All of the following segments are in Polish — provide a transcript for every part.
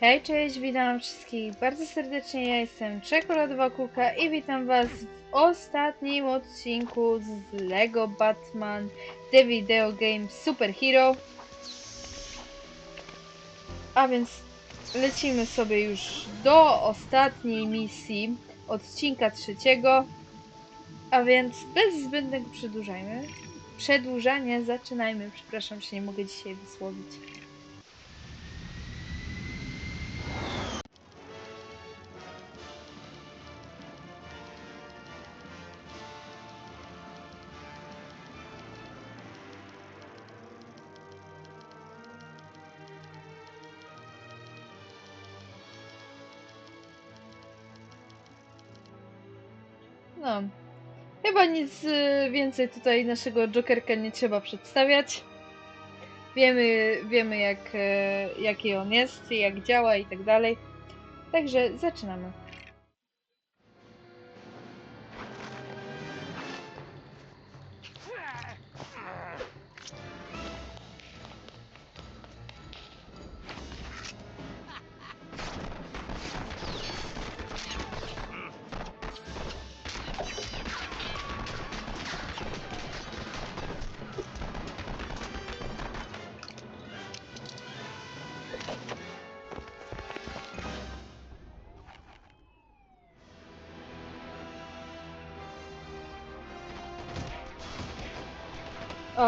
Hej, cześć, witam wszystkich bardzo serdecznie. Ja jestem Czekoladowa Kuka i witam Was w ostatnim odcinku z Lego Batman The Video Game Super Hero. A więc lecimy sobie już do ostatniej misji odcinka trzeciego. A więc bez zbędnego przedłużajmy. Przedłużania zaczynajmy. Przepraszam, się nie mogę dzisiaj wysłowić. No. Chyba nic y, więcej tutaj naszego Jokerka nie trzeba przedstawiać. Wiemy, wiemy jak, e, jaki on jest, jak działa i tak dalej. Także zaczynamy.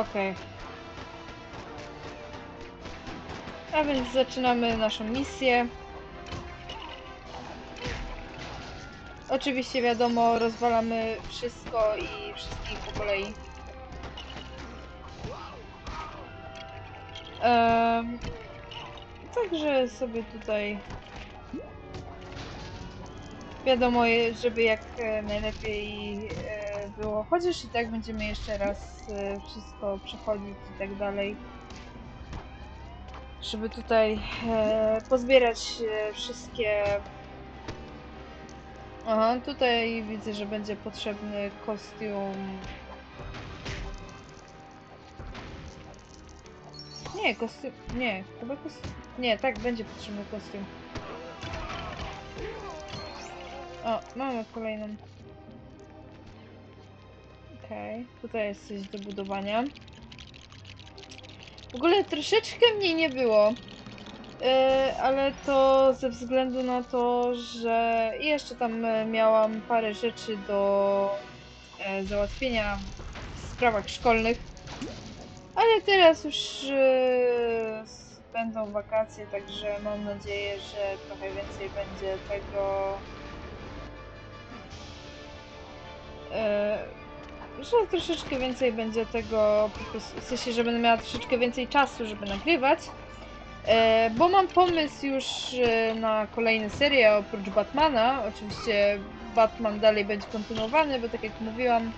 Okej. A więc zaczynamy naszą misję. Oczywiście wiadomo, rozwalamy wszystko i wszystkich po kolei. Także sobie tutaj wiadomo, żeby jak e, najlepiej e, było. Chociaż i tak będziemy jeszcze raz e, wszystko przechodzić i tak dalej. Żeby tutaj e, pozbierać e, wszystkie. Aha, tutaj widzę, że będzie potrzebny kostium. Nie, kostium. Nie, chyba kostium. Nie, tak, będzie potrzebny kostium. O, mamy kolejną. Okej, tutaj jest coś do budowania. W ogóle troszeczkę mniej nie było. Yy, ale to ze względu na to, że jeszcze tam e, miałam parę rzeczy do e, załatwienia w sprawach szkolnych. Ale teraz już s- będą wakacje, także mam nadzieję, że trochę więcej będzie tego że troszeczkę więcej będzie tego, w sensie, że będę miała troszeczkę więcej czasu, żeby nagrywać. E, bo mam pomysł już e, na kolejne serie oprócz Batmana. Oczywiście Batman dalej będzie kontynuowany, bo tak jak mówiłam,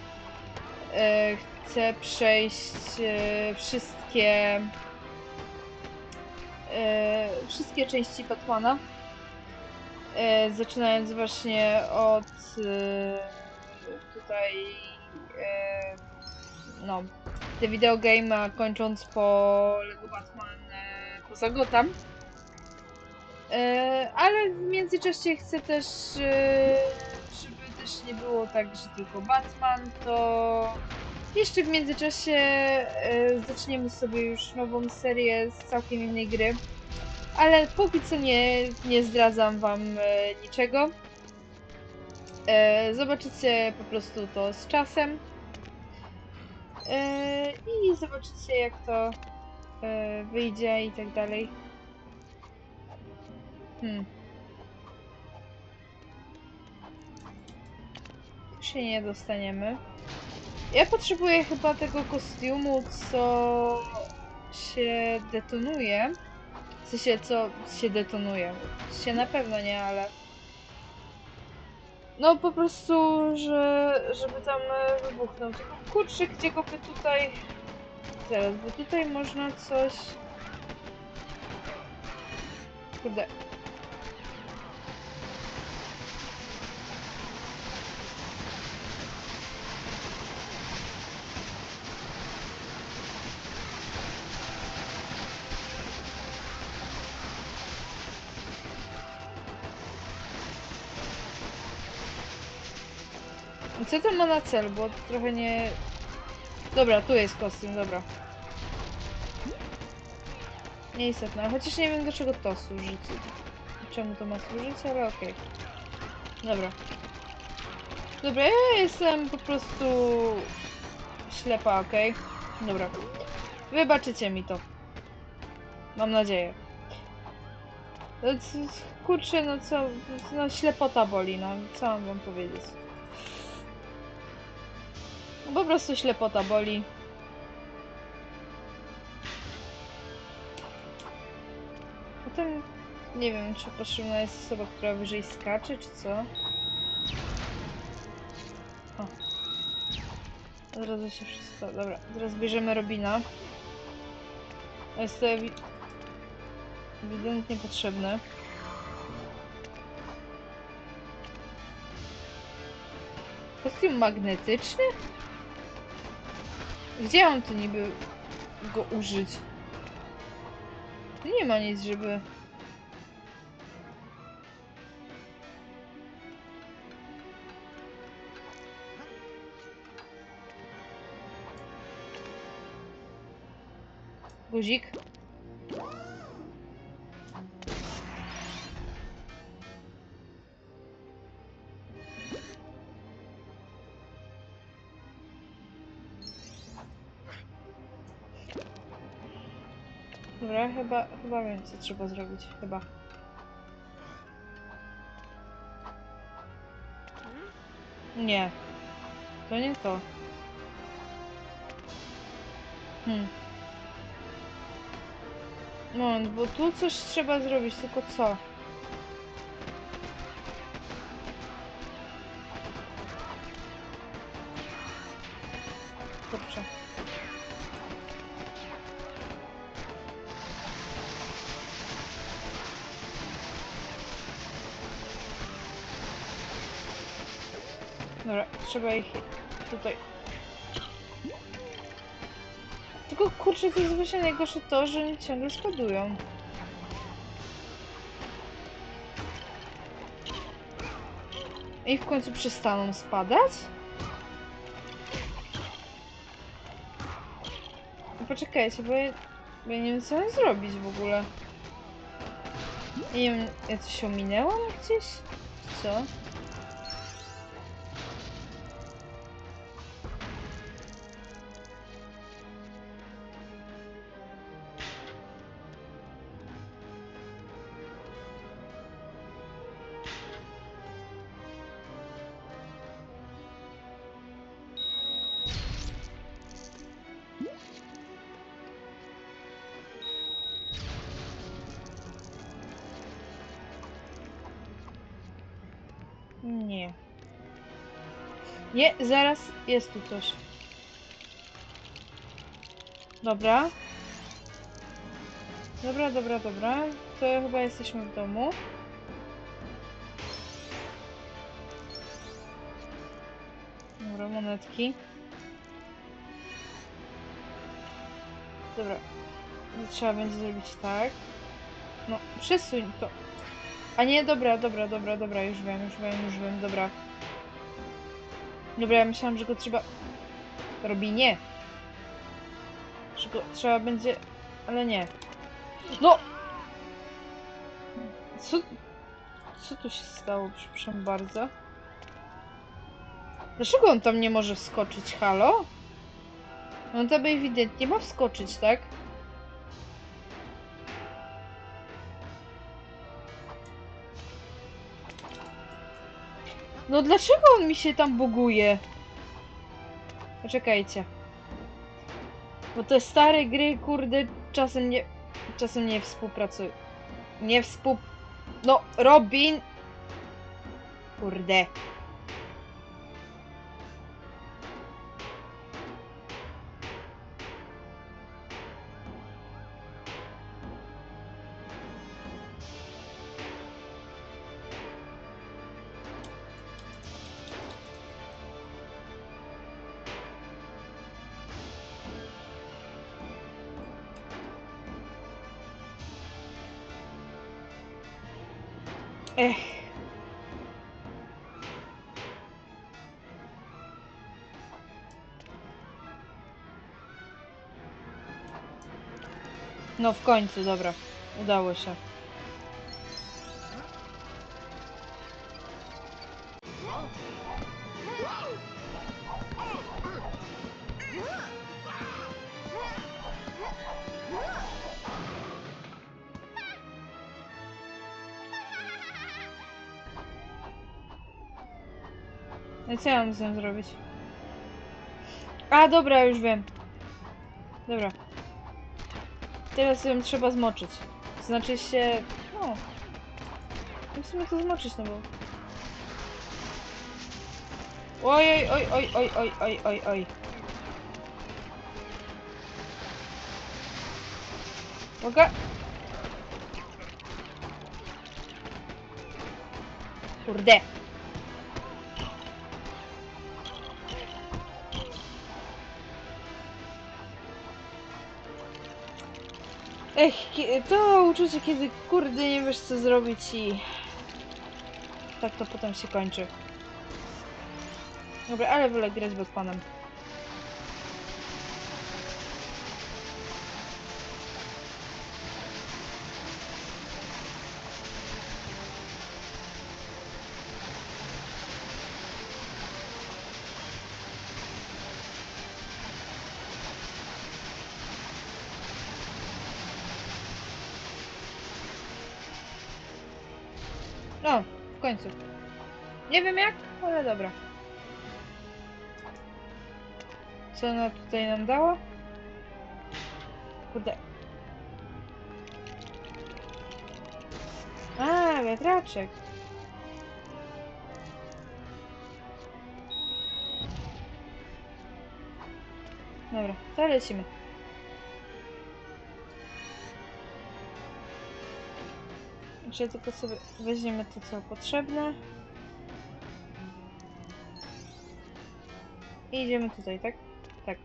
e, chcę przejść e, wszystkie e, wszystkie części Batmana. E, zaczynając właśnie od e, tutaj no The Video Game, kończąc po Lego Batman e, poza Gotham. E, ale w międzyczasie chcę też, e, żeby też nie było tak, że tylko Batman, to jeszcze w międzyczasie zaczniemy sobie już nową serię z całkiem innej gry. Ale póki co nie, nie zdradzam wam niczego. E, zobaczycie po prostu to z czasem. E, I zobaczycie jak to e, wyjdzie i tak dalej. Hmm. Się nie dostaniemy. Ja potrzebuję chyba tego kostiumu, co się detonuje. W sensie, co się detonuje. Się na pewno nie, ale... No po prostu, że, żeby tam e, wybuchnął. Tylko kurczę, gdzie go by tutaj... Zaraz, bo tutaj można coś... Kurde. Co to ma na cel, bo trochę nie... Dobra, tu jest kostium, dobra. Nieistotne, chociaż nie wiem do czego to służy. Czemu to ma służyć, ale okej. Dobra. Dobra, ja jestem po prostu ślepa, okej? Dobra. Wybaczycie mi to. Mam nadzieję. No, Kurczę, no co, no ślepota boli, no co mam wam powiedzieć. Po prostu ślepota boli. Potem nie wiem, czy potrzebna jest osoba, która wyżej skacze, czy co. O. Od się wszystko. Dobra, teraz bierzemy Robina. Jest to ewi ewidentnie potrzebne. Kostium magnetyczny? Gdzie on niby go użyć? Nie ma nic, żeby... Guzik? Chyba, chyba wiem co trzeba zrobić, chyba. Nie. To nie to. Hmm. Moment, bo tu coś trzeba zrobić, tylko co? Dobra, trzeba ich tutaj. Tylko kurczę, to jest właśnie najgorsze to, że ciągle szkodują. I w końcu przestaną spadać? No Poczekajcie, bo ja, bo ja nie wiem co mam zrobić w ogóle. Nie wiem, ja coś ominęłam gdzieś? Co? Nie, zaraz jest tu coś. Dobra. Dobra, dobra, dobra. To chyba jesteśmy w domu. Dobra, monetki. Dobra. Trzeba będzie zrobić tak. No, przesuń to. A nie, dobra, dobra, dobra, dobra, już wiem, już wiem, już wiem, dobra. Dobra, ja myślałam, że go trzeba... Robi nie. Że go trzeba będzie... Ale nie. No! Co... Co tu się stało, przepraszam bardzo? Dlaczego on tam nie może wskoczyć, halo? On tam ewidentnie ma wskoczyć, tak? No dlaczego on mi się tam buguje? Poczekajcie. Bo te stare gry, kurde, czasem nie... Czasem nie współpracują. Nie współ... No, Robin! Kurde. Ech. No w końcu, dobra. Udało się. co ja mam z nią zrobić? A, dobra, już wiem. Dobra. Teraz ją trzeba zmoczyć. Znaczy się... No. W sumie to zmoczyć, no bo... Oj, oj, oj, oj, oj, oj, oj, oj. Uwaga! Kurde! Ech, to uczucie, kiedy kurde nie wiesz co zrobić i... Tak to potem się kończy. Dobra, ale wolę grać Batmanem. No, w końcu. Nie wiem jak, ale dobra. Co ona tutaj nam dała? Kurde. A, wiatraczek. Dobra, to lecimy. Jeszcze tylko sobie weźmiemy to, co potrzebne. I idziemy tutaj, tak? Tak.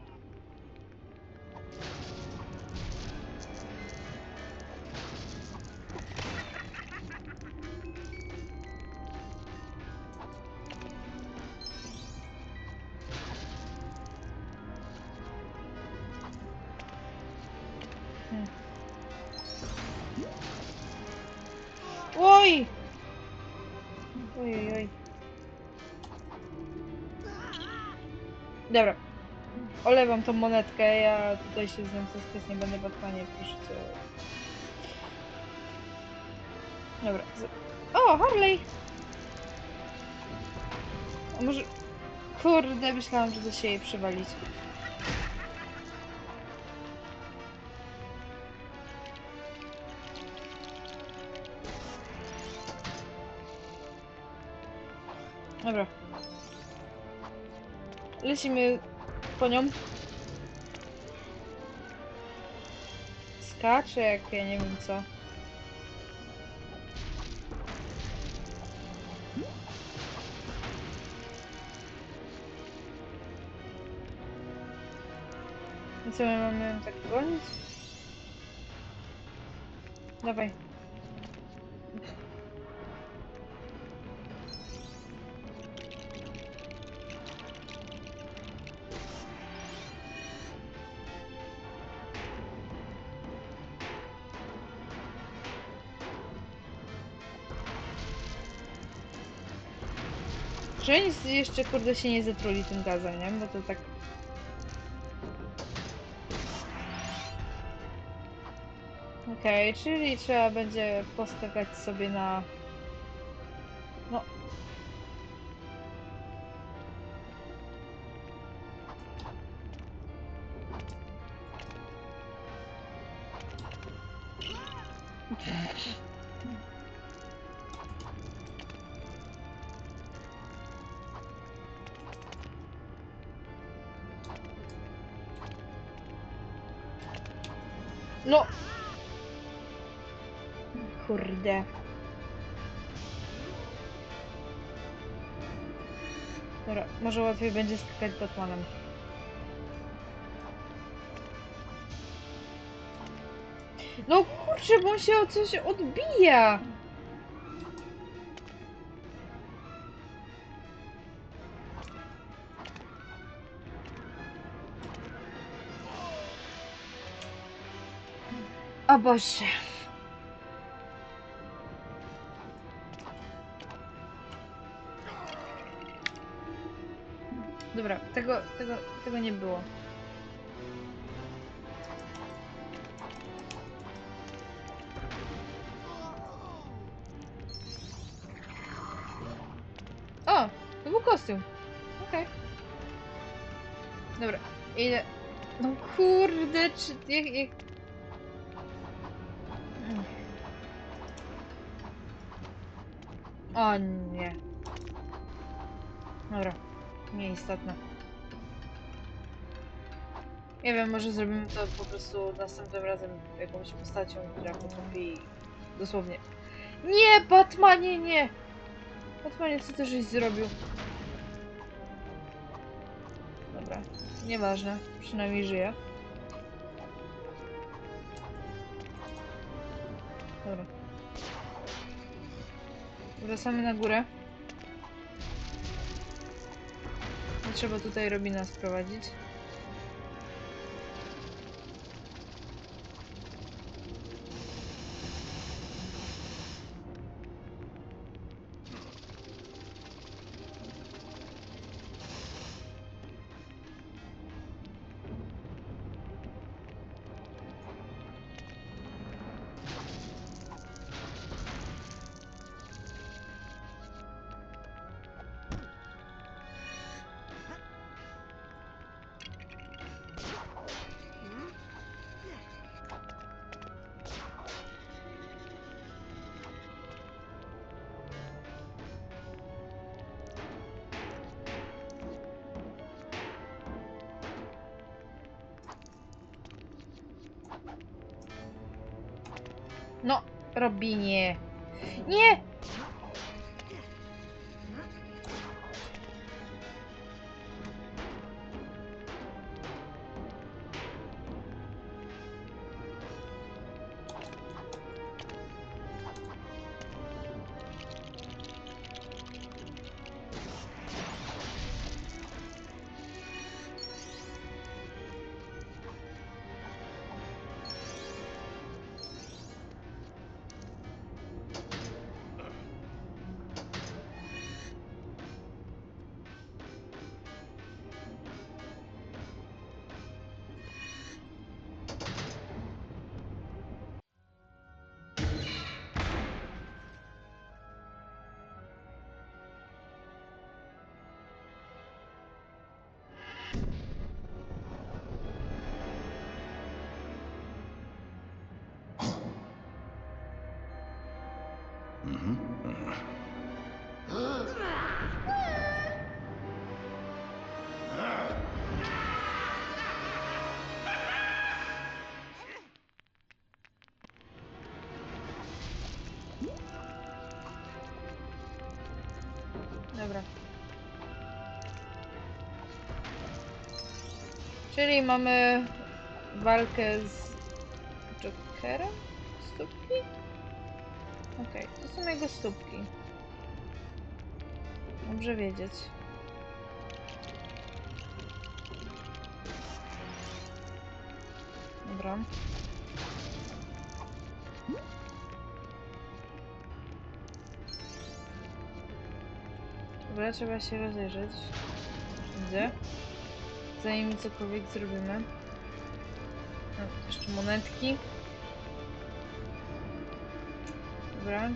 Hmm. Oj! Oj, oj, oj. Dobra. Olewam tą monetkę, ja tutaj się znam co stres, nie będę Batmanie, proszę cię. Dobra. z- O, Harley! A może... Kurde, myślałam, że da się jej przywalić. Dobra. Lecimy po nią. Skacze jak ja nie wiem co. I co my mamy tak gonić? Dawaj. Jeszcze kurde się nie zatruli tym gazem, nie? Bo to tak... Okej, czyli trzeba będzie poskakać sobie na... No. No! Kurde. Dobra, może łatwiej będzie skakać Batmanem. No kurczę, bo on się o coś odbija! O Boże. Dobra, tego, tego, tego nie było. O! To był kostium. Okej. Dobra, idę. No kurde, czy jak, jak... Nie. Dobra, nieistotne. Nie wiem, może zrobimy to po prostu następnym razem jakąś postacią, która potrafi dosłownie. Nie, Batmanie, nie! Batmanie, co ty żeś zrobił? Dobra, nieważne, przynajmniej żyje. Wracamy na górę. Trzeba tutaj Robina sprowadzić. Robinie. Nie! Dobra. Czyli mamy walkę z Jokerem? Okej, to są jego stópki. Dobrze wiedzieć. Dobra. Dobra, trzeba się rozejrzeć. Widzę. Zanim cokolwiek zrobimy. No, jeszcze monetki. Dobra.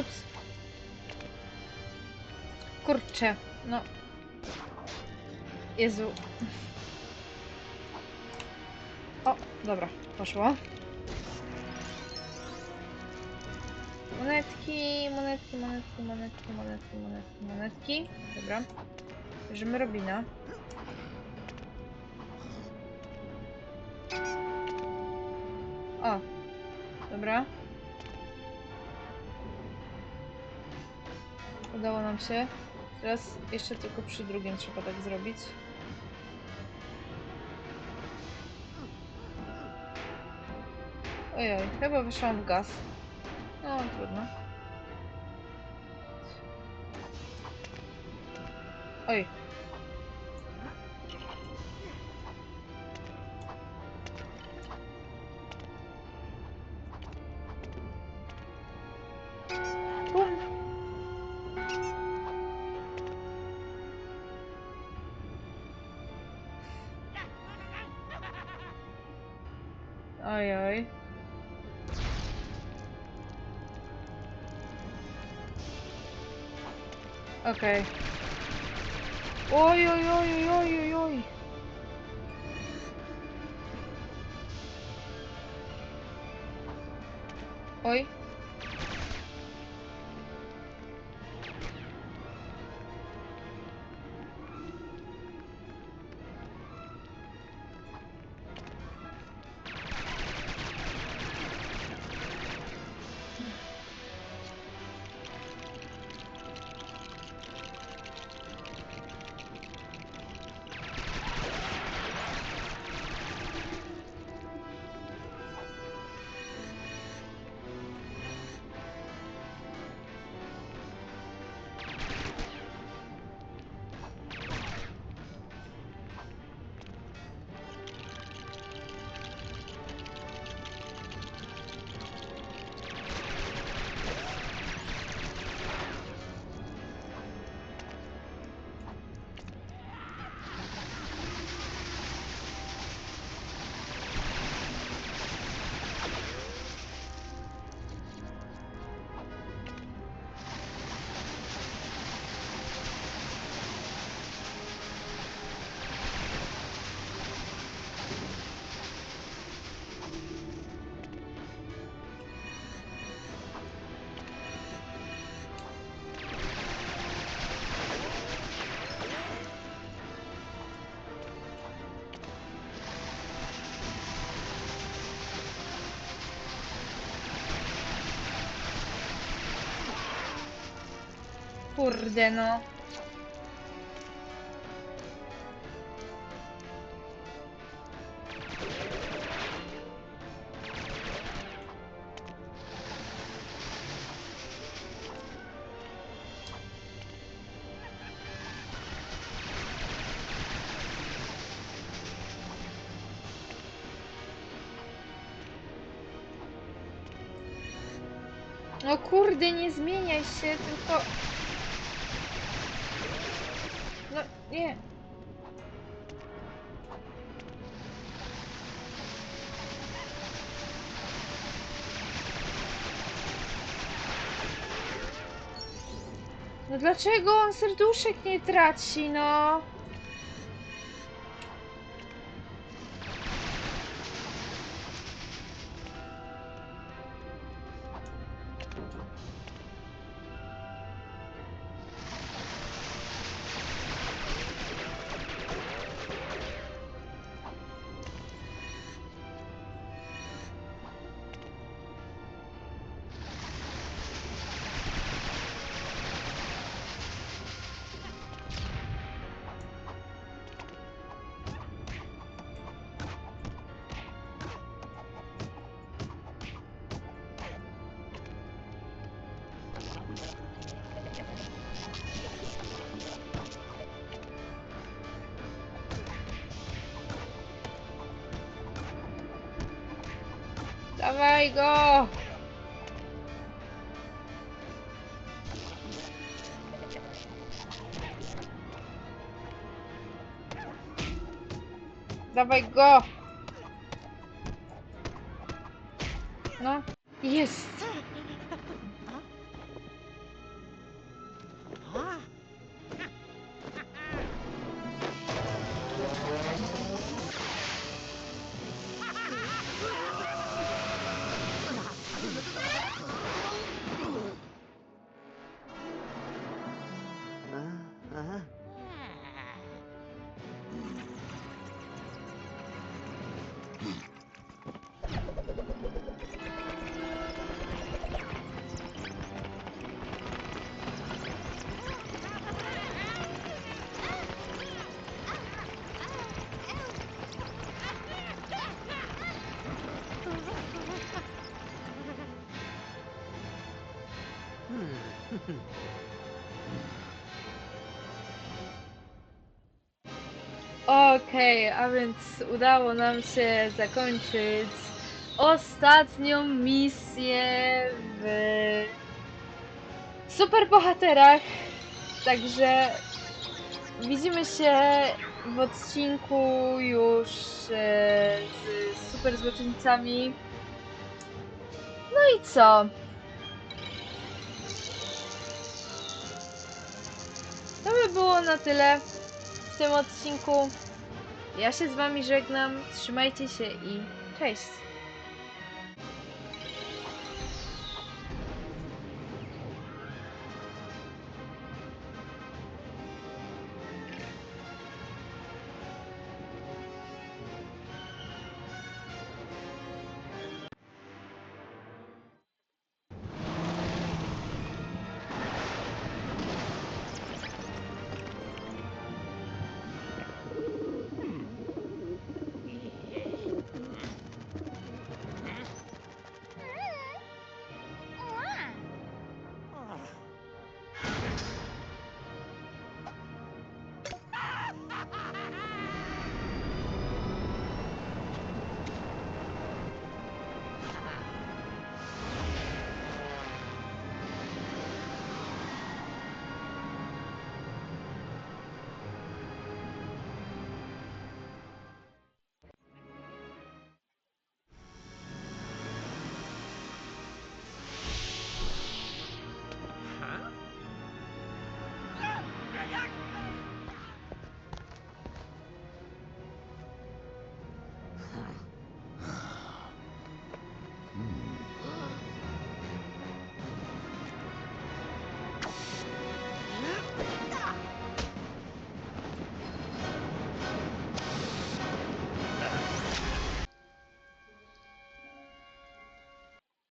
Ups. Kurczę, no. Jezu. O, dobra, poszło. Monetki, monetki, monetki, monetki, monetki, monetki, monetki. Dobra. Bierzemy Robina. O, dobra. Się. Teraz jeszcze tylko przy drugim trzeba tak zrobić. Ojej, chyba wyszłam w gaz. No, trudno. Oj. Okej. Kurde no. No kurde, nie zmieniaj się, tylko... No, nie. No dlaczego on serduszek nie traci, no? Dawaj go! Dawaj go! Okej, a więc udało nam się zakończyć ostatnią misję w superbohaterach. Także widzimy się w odcinku już e, z super złoczyńcami. No i co? To by było na tyle w tym odcinku. Ja się z wami żegnam. Trzymajcie się i cześć!